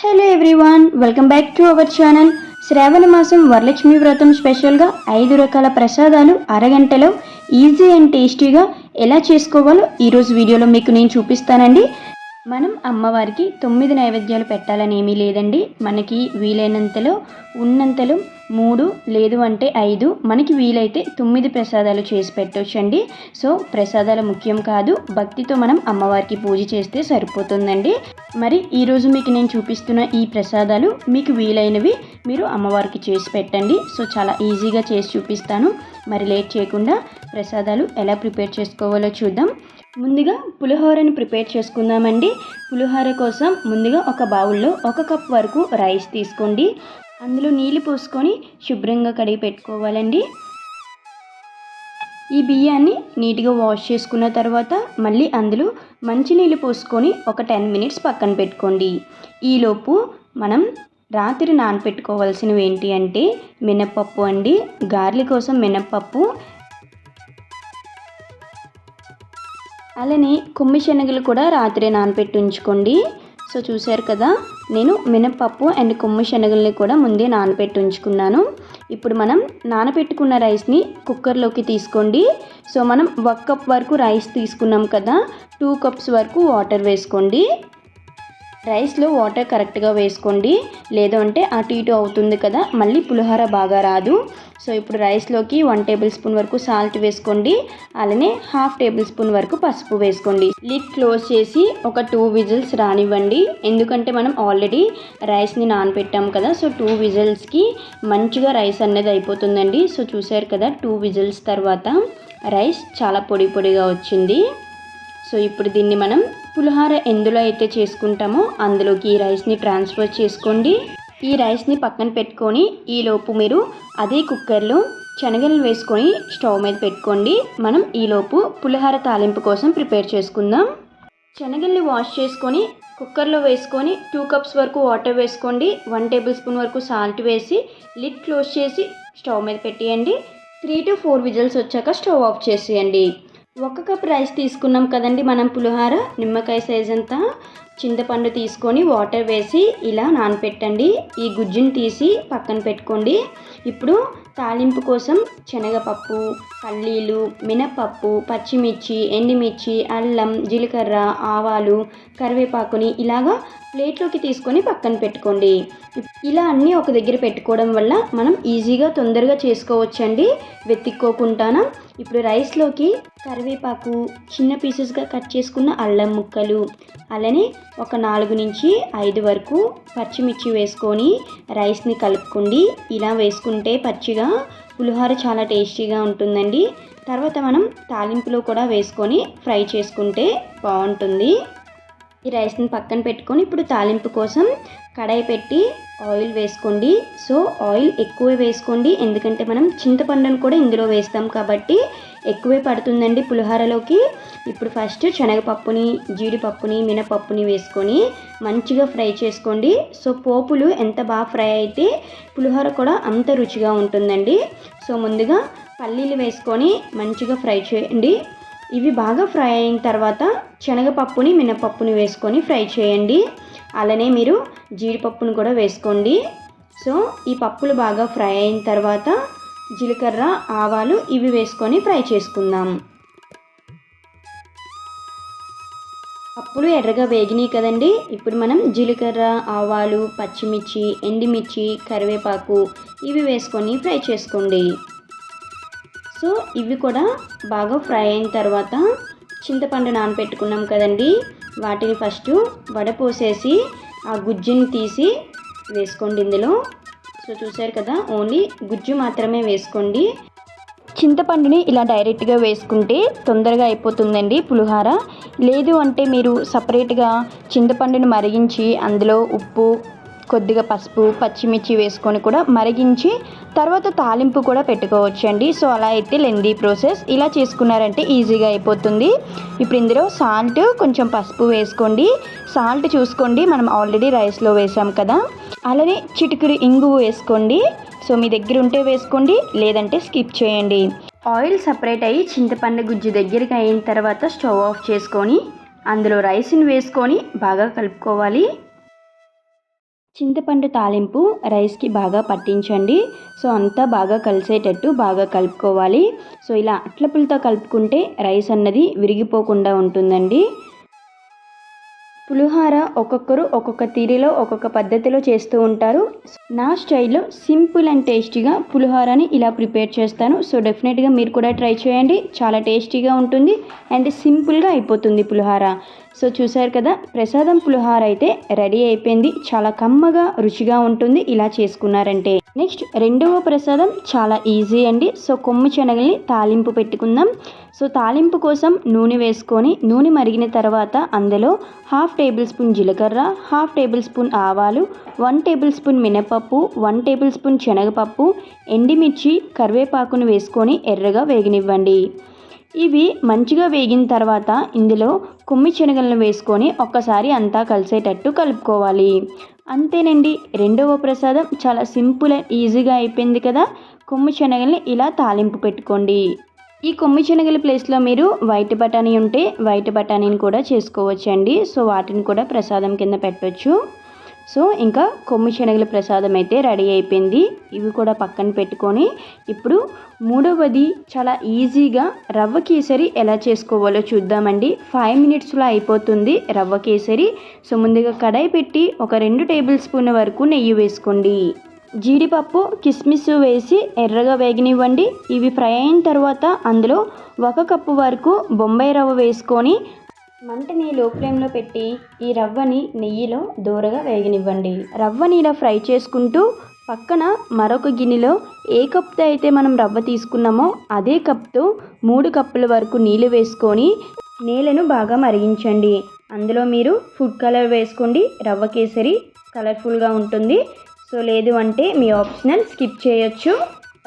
Hello everyone welcome back to our channel. శ్రావణ మాసం వరలక్ష్మి వ్రతం స్పెషల్గా ఐదు రకాల ప్రసాదాలు అరగంటలో ఈజీ అండ్ టేస్టీగా ఎలా చేసుకోవాలో ఈరోజు వీడియోలో మీకు నేను చూపిస్తానండి. మనం అమ్మవారికి తొమ్మిది నైవేద్యాలు పెట్టాలని ఏమీ లేదండి. మనకి వీలైనంతలో ఉన్నంతలో మూడు లేదు అంటే ఐదు. మనకి వీలైతే తొమ్మిది ప్రసాదాలు చేసి పెట్టవచ్చండి సో ప్రసాదాలు ముఖ్యం కాదు. భక్తితో మనం అమ్మవారికి పూజ చేస్తే సరిపోతుందండి. మరి ఈరోజు మీకు నేను చూపిస్తున్న ఈ ప్రసాదాలు మీకు వీలైనవి మీరు అమ్మవారికి చేసి పెట్టండి. సో చాలా ఈజీగా చేసి చూపిస్తాను. మరి లేట్ చేయకుండా ప్రసాదాలు ఎలా ప్రిపేర్ చేసుకోవాలో చూద్దాం. ముందుగా పులిహోరని ప్రిపేర్ చేసుకుందామండి. పులిహోర కోసం ముందుగా ఒక బౌల్లో ఒక కప్ వరకు రైస్ తీసుకోండి. అందులో నీళ్ళు పోసుకొని శుభ్రంగా కడిగి పెట్టుకోవాలండి. ఈ బియ్యాన్ని నీట్గా వాష్ చేసుకున్న తర్వాత మళ్ళీ అందులో మంచినీళ్ళు పోసుకొని ఒక టెన్ మినిట్స్ పక్కన పెట్టుకోండి. ఈలోపు మనం రాత్రి నానపెట్టుకోవాల్సినవి ఏంటి అంటే మినప్పప్పు అండి. గార్లి కోసం మినప్పప్పు అలానే కొమ్మి శనగలు కూడా రాత్రి నానపెట్టి ఉంచుకోండి సో చూశారు కదా నేను మినప్పప్పు అండ్ కొమ్మి శనగల్ని కూడా ముందే నానపెట్టి ఉంచుకున్నాను ఇప్పుడు మనం నానపెట్టుకున్న రైస్ని కుక్కర్లోకి తీసుకోండి. సో మనం ఒక కప్ వరకు రైస్ తీసుకున్నాం కదా టూ కప్స్ వరకు వాటర్ వేసుకోండి. రైస్లో వాటర్ కరెక్ట్గా వేసుకోండి. లేదు అంటే అటు ఇటు అవుతుంది కదా మళ్ళీ పులిహోర బాగా రాదు. సో ఇప్పుడు రైస్లోకి వన్ టేబుల్ స్పూన్ వరకు సాల్ట్ వేసుకోండి. అలానే హాఫ్ టేబుల్ స్పూన్ వరకు పసుపు వేసుకోండి. లిడ్ క్లోజ్ చేసి ఒక టూ విజిల్స్ రానివ్వండి. ఎందుకంటే మనం ఆల్రెడీ రైస్ని నానపెట్టాం కదా సో టూ విజిల్స్కి మంచిగా రైస్ అనేది అయిపోతుందండి. సో చూసారు కదా టూ విజిల్స్ తర్వాత రైస్ చాలా పొడి పొడిగా వచ్చింది. సో ఇప్పుడు దీన్ని మనం పులిహార ఎందులో అయితే చేసుకుంటామో అందులోకి ఈ రైస్ని ట్రాన్స్ఫర్ చేసుకోండి. ఈ రైస్ని పక్కన పెట్టుకొని ఈలోపు మీరు అదే కుక్కర్లో శనగలు వేసుకొని స్టవ్ మీద పెట్టుకోండి. మనం ఈలోపు పులిహార తాలింపు కోసం ప్రిపేర్ చేసుకుందాం. శనగల్ని వాష్ చేసుకొని కుక్కర్లో వేసుకొని టూ కప్స్ వరకు వాటర్ వేసుకోండి. వన్ టేబుల్ స్పూన్ వరకు సాల్ట్ వేసి లిడ్ క్లోజ్ చేసి స్టవ్ మీద పెట్టేయండి. త్రీ టు ఫోర్ విజిల్స్ వచ్చాక స్టవ్ ఆఫ్ చేసేయండి. ఒక కప్ రైస్ తీసుకున్నాం కదండి మనం పులిహార. నిమ్మకాయ సైజ్ అంతా చింతపండు తీసుకొని వాటర్ వేసి ఇలా నానపెట్టండి. ఈ గుజ్జుని తీసి పక్కన పెట్టుకోండి. ఇప్పుడు తాలింపు కోసం శనగపప్పు పల్లీలు మినపప్పు పచ్చిమిర్చి ఎండుమిర్చి అల్లం జీలకర్ర ఆవాలు కరివేపాకుని ఇలాగా ప్లేట్లోకి తీసుకొని పక్కన పెట్టుకోండి. ఇలా అన్నీ ఒక దగ్గర పెట్టుకోవడం వల్ల మనం ఈజీగా తొందరగా చేసుకోవచ్చండి. వెతిక్కోకుండానా? ఇప్పుడు రైస్లోకి కరివేపాకు చిన్న పీసెస్గా కట్ చేసుకున్న అల్లం ముక్కలు అలానే ఒక నాలుగు నుంచి ఐదు వరకు పచ్చిమిర్చి వేసుకొని రైస్ని కలుపుకోండి. ఇలా వేసుకుంటే పచ్చిగా పులిహోర చాలా టేస్టీగా ఉంటుందండి. తర్వాత మనం తాలింపులో కూడా వేసుకొని ఫ్రై చేసుకుంటే బాగుంటుంది. ఈ రైస్ని పక్కన పెట్టుకొని ఇప్పుడు తాలింపు కోసం కడాయి పెట్టి ఆయిల్ వేసుకోండి. సో ఆయిల్ ఎక్కువ వేసుకోండి. ఎందుకంటే మనం చింతపండును కూడా ఇందులో వేస్తాం కాబట్టి ఎక్కువే పడుతుందండి పులిహోరలోకి. ఇప్పుడు ఫస్ట్ శనగపప్పుని జీడిపప్పుని మినపప్పుని వేసుకొని మంచిగా ఫ్రై చేసుకోండి. సో పోపులు ఎంత బాగా ఫ్రై అయితే పులిహోర కూడా అంత రుచిగా ఉంటుందండి. సో ముందుగా పల్లీలు వేసుకొని మంచిగా ఫ్రై చేయండి. ఇవి బాగా ఫ్రై అయిన తర్వాత శనగపప్పుని మినపప్పుని వేసుకొని ఫ్రై చేయండి. అలానే మీరు జీడిపప్పును కూడా వేసుకోండి. సో ఈ పప్పులు బాగా ఫ్రై అయిన తర్వాత జీలకర్ర ఆవాలు ఇవి వేసుకొని ఫ్రై చేసుకుందాం. పప్పులు ఎర్రగా వేగినాయి కదండి. ఇప్పుడు మనం జీలకర్ర ఆవాలు పచ్చిమిర్చి ఎండిమిర్చి కరివేపాకు ఇవి వేసుకొని ఫ్రై చేసుకోండి. సో ఇవి కూడా బాగా ఫ్రై అయిన తర్వాత చింతపండు నానపెట్టుకున్నాం కదండి. వాటిని ఫస్ట్ వడపోసేసి ఆ గుజ్జుని తీసి వేసుకోండి ఇందులో. సో చూసారు కదా ఓన్లీ గుజ్జు మాత్రమే వేసుకోండి. చింతపండుని ఇలా డైరెక్ట్గా వేసుకుంటే తొందరగా అయిపోతుందండి పులిహార. లేదు అంటే మీరు సపరేట్గా చింతపండుని మరిగించి అందులో ఉప్పు కొద్దిగా పసుపు పచ్చిమిర్చి వేసుకొని కూడా మరిగించి తర్వాత తాలింపు కూడా పెట్టుకోవచ్చండి. సో అలా అయితే లెందీ ప్రాసెస్. ఇలా చేసుకున్నారంటే ఈజీగా అయిపోతుంది. ఇప్పుడు ఇందులో సాల్ట్ కొంచెం పసుపు వేసుకోండి. సాల్ట్ చూసుకోండి. మనం ఆల్రెడీ రైస్లో వేసాం కదా. అలానే చిటికుడు ఇంగు వేసుకోండి. సో మీ దగ్గర ఉంటే వేసుకోండి. లేదంటే స్కిప్ చేయండి. ఆయిల్ సపరేట్ అయ్యి చింతపండు గుజ్జు దగ్గరికి అయిన తర్వాత స్టవ్ ఆఫ్ చేసుకొని అందులో రైస్ని వేసుకొని బాగా కలుపుకోవాలి. చింతపండు తాలింపు రైస్కి బాగా పట్టించండి. సో అంతా బాగా కలిసేటట్టు బాగా కలుపుకోవాలి. సో ఇలా అట్లపులతో కలుపుకుంటే రైస్ అన్నది విరిగిపోకుండా ఉంటుందండి. పులిహోర ఒక్కొక్కరు ఒక్కొక్క తీరిలో ఒక్కొక్క పద్ధతిలో చేస్తూ ఉంటారు. నా స్టైల్లో సింపుల్ అండ్ టేస్టీగా పులిహోరని ఇలా ప్రిపేర్ చేస్తాను. సో డెఫినెట్గా మీరు కూడా ట్రై చేయండి. చాలా టేస్టీగా ఉంటుంది అండ్ సింపుల్గా అయిపోతుంది పులిహోర. సో చూసారు కదా ప్రసాదం పులిహోర అయితే రెడీ అయిపోయింది. చాలా కమ్మగా రుచిగా ఉంటుంది ఇలా చేసుకున్నారంటే. నెక్స్ట్ రెండవ ప్రసాదం చాలా ఈజీ అండి. సో కొమ్ము శనగల్ని తాలింపు పెట్టుకుందాం. సో తాలింపు కోసం నూనె వేసుకొని నూనె మరిగిన తర్వాత అందులో హాఫ్ టేబుల్ స్పూన్ జీలకర్ర హాఫ్ టేబుల్ స్పూన్ ఆవాలు వన్ టేబుల్ స్పూన్ మినపప్పు వన్ టేబుల్ స్పూన్ శనగపప్పు ఎండిమిర్చి కరివేపాకును వేసుకొని ఎర్రగా వేగనివ్వండి. ఇవి మంచిగా వేగిన తర్వాత ఇందులో కొమ్మి శనగలను వేసుకొని ఒక్కసారి అంతా కలిసేటట్టు కలుపుకోవాలి. అంతేనండి రెండవ ప్రసాదం చాలా సింపుల్ అండ్ ఈజీగా అయిపోయింది కదా? కొమ్మి శనగల్ని ఇలా తాలింపు పెట్టుకోండి. ఈ కొమ్మి శనగల ప్లేస్లో మీరు వైట్ బఠానీ ఉంటే వైట్ బఠానీని కూడా చేసుకోవచ్చండి. సో వాటిని కూడా ప్రసాదం కింద పెట్టవచ్చు సో ఇంకా కొమ్మి శనగల ప్రసాదం అయితే రెడీ అయిపోయింది. ఇవి కూడా పక్కన పెట్టుకొని ఇప్పుడు మూడవది చాలా ఈజీగా రవ్వ కేసరి ఎలా చేసుకోవాలో చూద్దామండి. ఫైవ్ మినిట్స్లో అయిపోతుంది రవ్వ కేసరి. సో ముందుగా కడాయి పెట్టి ఒక రెండు టేబుల్ స్పూన్ వరకు నెయ్యి వేసుకోండి. జీడిపప్పు కిస్మిస్ వేసి ఎర్రగా వేగనివ్వండి. ఇవి ఫ్రై అయిన తర్వాత అందులో ఒక కప్పు వరకు బొంబాయి రవ్వ వేసుకొని మంటని లో ఫ్లేమ్లో పెట్టి ఈ రవ్వని నెయ్యిలో దూరగా వేగనివ్వండి. రవ్వని ఇలా ఫ్రై చేసుకుంటూ పక్కన మరొక గిన్నెలో ఏ కప్తో అయితే మనం రవ్వ తీసుకున్నామో అదే కప్తో మూడు కప్పుల వరకు నీళ్ళు వేసుకొని నేలను బాగా మరిగించండి. అందులో మీరు ఫుడ్ కలర్ వేసుకోండి. రవ్వ కేసరి కలర్ఫుల్గా ఉంటుంది. సో లేదు అంటే మీ ఆప్షనల్ స్కిప్ చేయొచ్చు.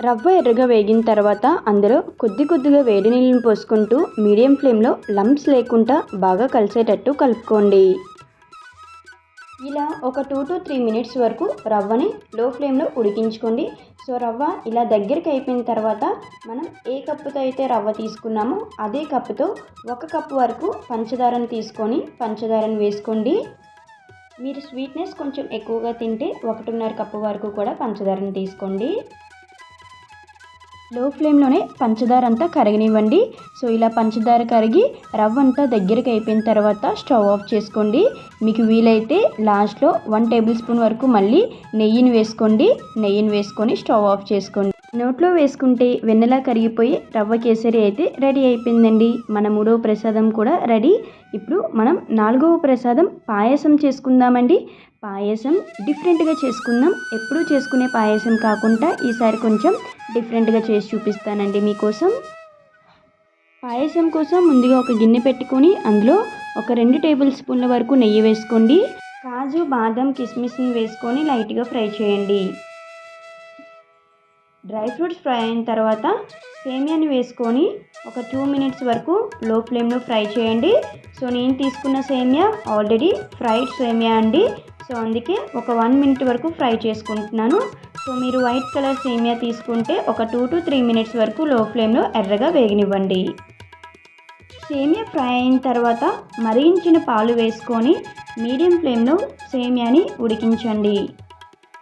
రవ్వ ఎర్రగా వేగిన తర్వాత అందులో కొద్ది కొద్దిగా వేడి నీళ్ళని పోసుకుంటూ మీడియం ఫ్లేమ్లో లంప్స్ లేకుండా బాగా కలిసేటట్టు కలుపుకోండి. ఇలా ఒక టూ టు త్రీ మినిట్స్ వరకు రవ్వని లో ఫ్లేమ్లో ఉడికించుకోండి. సో రవ్వ ఇలా దగ్గరికి అయిపోయిన తర్వాత మనం ఏ కప్పుతో అయితే రవ్వ తీసుకున్నామో అదే కప్పుతో ఒక కప్పు వరకు పంచదారను తీసుకొని పంచదారను వేసుకోండి. మీరు స్వీట్నెస్ కొంచెం ఎక్కువగా తింటే ఒకటిన్నర కప్పు వరకు కూడా పంచదారను తీసుకోండి. లో ఫ్లేమ్లోనే పంచదార అంతా కరగనివ్వండి. సో ఇలా పంచదార కరిగి రవ్వ అంతా దగ్గరికి అయిపోయిన తర్వాత స్టవ్ ఆఫ్ చేసుకోండి. మీకు వీలైతే లాస్ట్లో వన్ టేబుల్ స్పూన్ వరకు మళ్ళీ నెయ్యిని వేసుకోండి. నెయ్యిని వేసుకొని స్టవ్ ఆఫ్ చేసుకోండి. నోట్లో వేసుకుంటే వెన్నెలా కరిగిపోయి రవ్వ కేసరి అయితే రెడీ అయిపోయిందండి. మన మూడవ ప్రసాదం కూడా రెడీ. ఇప్పుడు మనం నాలుగవ ప్రసాదం పాయసం చేసుకుందామండి. పాయసం డిఫరెంట్గా చేసుకుందాం. ఎప్పుడూ చేసుకునే పాయసం కాకుండా ఈసారి కొంచెం డిఫరెంట్గా చేసి చూపిస్తానండి మీకోసం. పాయసం కోసం ముందుగా ఒక గిన్నె పెట్టుకొని అందులో ఒక రెండు టేబుల్ స్పూన్ల వరకు నెయ్యి వేసుకోండి. కాజు బాదం కిస్మిస్ని వేసుకొని లైట్గా ఫ్రై చేయండి. డ్రై ఫ్రూట్స్ ఫ్రై అయిన తర్వాత సేమియాని వేసుకొని ఒక టూ మినిట్స్ వరకు లో ఫ్లేమ్లో ఫ్రై చేయండి. సో నేను తీసుకున్న సేమియా ఆల్రెడీ ఫ్రైడ్ సేమియా అండి. సో అందుకే ఒక వన్ మినిట్ వరకు ఫ్రై చేసుకుంటున్నాను. సో మీరు వైట్ కలర్ సేమియా తీసుకుంటే ఒక టూ టు త్రీ మినిట్స్ వరకు లో ఫ్లేమ్లో ఎర్రగా వేగనివ్వండి. సేమియా ఫ్రై అయిన తర్వాత మరిగించిన పాలు వేసుకొని మీడియం ఫ్లేమ్లో సేమియాని ఉడికించండి.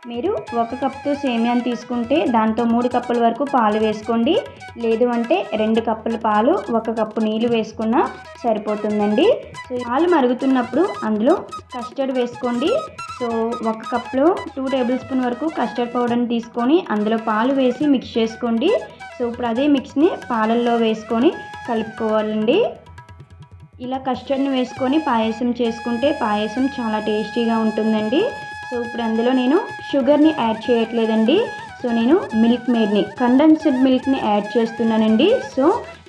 మీరు ఒక కప్తో సేమియాను తీసుకుంటే దాంతో మూడు కప్పుల వరకు పాలు వేసుకోండి. లేదు అంటే రెండు కప్పుల పాలు ఒక కప్పు నీళ్ళు వేసుకున్నా సరిపోతుందండి. సో పాలు మరుగుతున్నప్పుడు అందులో కస్టర్డ్ వేసుకోండి. సో ఒక కప్లో టూ టేబుల్ స్పూన్ వరకు కస్టర్డ్ పౌడర్ని తీసుకొని అందులో పాలు వేసి మిక్స్ చేసుకోండి. సో ఇప్పుడు అదే మిక్స్ని పాలల్లో వేసుకొని కలుపుకోవాలండి. ఇలా కస్టర్డ్ని వేసుకొని పాయసం చేసుకుంటే పాయసం చాలా టేస్టీగా ఉంటుందండి. సో ఇప్పుడు అందులో నేను షుగర్ని యాడ్ చేయట్లేదండి. సో నేను మిల్క్ మేడ్ని కండెన్స్డ్ మిల్క్ని యాడ్ చేస్తున్నానండి. సో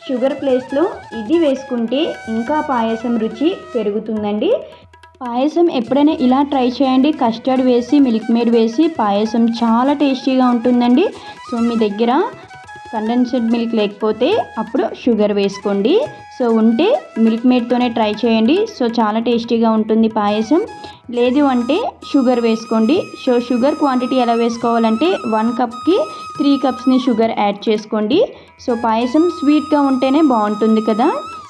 షుగర్ ప్లేస్లో ఇది వేసుకుంటే ఇంకా పాయసం రుచి పెరుగుతుందండి. పాయసం ఎప్పుడైనా ఇలా ట్రై చేయండి. కస్టర్డ్ వేసి మిల్క్ మేడ్ వేసి పాయసం చాలా టేస్టీగా ఉంటుందండి. సో మీ దగ్గర కండెన్స్డ్ మిల్క్ లేకపోతే అప్పుడు షుగర్ వేసుకోండి. సో ఉంటే మిల్క్ మేడ్తోనే ట్రై చేయండి. సో చాలా టేస్టీగా ఉంటుంది పాయసం. లేదు అంటే షుగర్ వేసుకోండి. సో షుగర్ క్వాంటిటీ ఎలా వేసుకోవాలంటే వన్ కప్కి త్రీ కప్స్ని షుగర్ యాడ్ చేసుకోండి. సో పాయసం స్వీట్గా ఉంటేనే బాగుంటుంది కదా.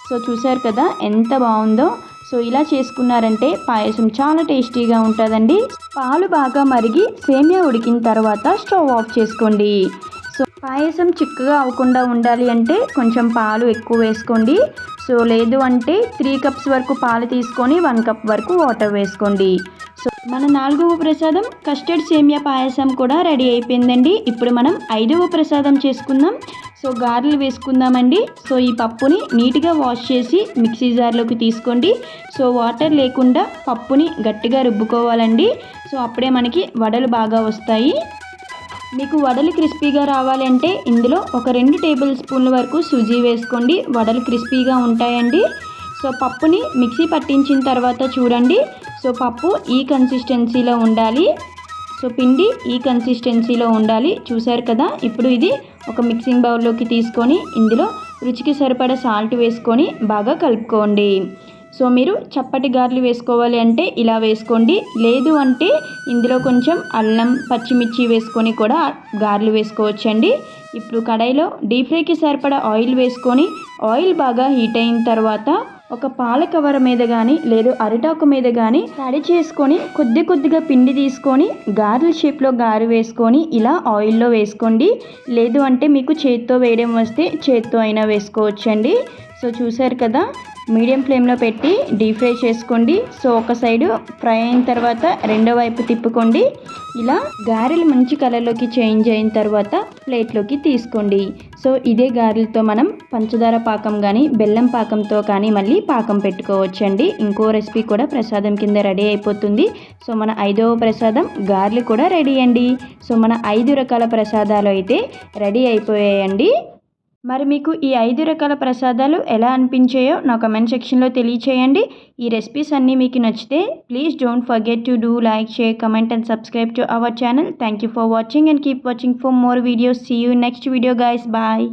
సో చూసారు కదా ఎంత బాగుందో. సో ఇలా చేసుకున్నారంటే పాయసం చాలా టేస్టీగా ఉంటుందండి. పాలు బాగా మరిగి సేమియా ఉడికిన తర్వాత స్టవ్ ఆఫ్ చేసుకోండి. పాయసం చిక్కగా అవ్వకుండా ఉండాలి అంటే కొంచెం పాలు ఎక్కువ వేసుకోండి. సో లేదు అంటే త్రీ కప్స్ వరకు పాలు తీసుకొని వన్ కప్ వరకు వాటర్ వేసుకోండి. సో మన నాలుగవ ప్రసాదం కస్టర్డ్ సేమియా పాయసం కూడా రెడీ అయిపోయిందండి. ఇప్పుడు మనం ఐదవ ప్రసాదం చేసుకుందాం. సో గారెలు వేసుకుందామండి. సో ఈ పప్పుని నీట్గా వాష్ చేసి మిక్సీ జార్లోకి తీసుకోండి. సో వాటర్ లేకుండా పప్పుని గట్టిగా రుబ్బుకోవాలండి. సో అప్పుడే మనకి వడలు బాగా వస్తాయి. మీకు వడలు క్రిస్పీగా రావాలంటే ఇందులో ఒక రెండు టేబుల్ స్పూన్ల వరకు సుజీ వేసుకోండి. వడలు క్రిస్పీగా ఉంటాయండి. సో పప్పుని మిక్సీ పట్టించిన తర్వాత చూడండి. సో పప్పు ఈ కన్సిస్టెన్సీలో ఉండాలి. సో పిండి ఈ కన్సిస్టెన్సీలో ఉండాలి. చూసారు కదా? ఇప్పుడు ఇది ఒక మిక్సింగ్ బౌల్లోకి తీసుకొని ఇందులో రుచికి సరిపడ సాల్ట్ వేసుకొని బాగా కలుపుకోండి. సో మీరు చప్పటి గార్లు వేసుకోవాలి అంటే ఇలా వేసుకోండి. లేదు అంటే ఇందులో కొంచెం అల్లం పచ్చిమిర్చి వేసుకొని కూడా గార్లు వేసుకోవచ్చండి. ఇప్పుడు కడాయిలో డీప్ ఫ్రైకి సరిపడా ఆయిల్ వేసుకొని ఆయిల్ బాగా హీట్ అయిన తర్వాత ఒక పాల కవర్ మీద కానీ లేదు అరిటాకు మీద కానీ తడి చేసుకొని కొద్ది కొద్దిగా పిండి తీసుకొని గారెల షేప్లో గారు వేసుకొని ఇలా ఆయిల్లో వేసుకోండి. లేదు అంటే మీకు చేత్తో వేయడం వస్తే చేత్తో అయినా వేసుకోవచ్చండి. సో చూసారు కదా మీడియం ఫ్లేమ్లో పెట్టి డీప్ ఫ్రై చేసుకోండి. సో ఒక సైడు ఫ్రై అయిన తర్వాత రెండో వైపు తిప్పుకోండి. ఇలా గారెలు మంచి కలర్లోకి చేంజ్ అయిన తర్వాత ప్లేట్లోకి తీసుకోండి. సో ఇదే గారెలతో మనం పంచదార పాకం కానీ బెల్లం పాకంతో కానీ మళ్ళీ పాకం పెట్టుకోవచ్చండి. ఇంకో రెసిపీ కూడా ప్రసాదం కింద రెడీ అయిపోతుంది. సో మన ఐదవ ప్రసాదం గారెలు కూడా రెడీ అండి. సో మన ఐదు రకాల ప్రసాదాలు అయితే రెడీ అయిపోయాయండి. మరి మీకు ఈ ఐదు రకాల ప్రసాదాలు ఎలా అనిపించాయో నా కమెంట్ సెక్షన్లో తెలియచేయండి. ఈ రెసిపీస్ అన్నీ మీకు నచ్చితే please don't forget to do like share comment and subscribe to our channel thank you for watching and keep watching for more videos see you next video guys bye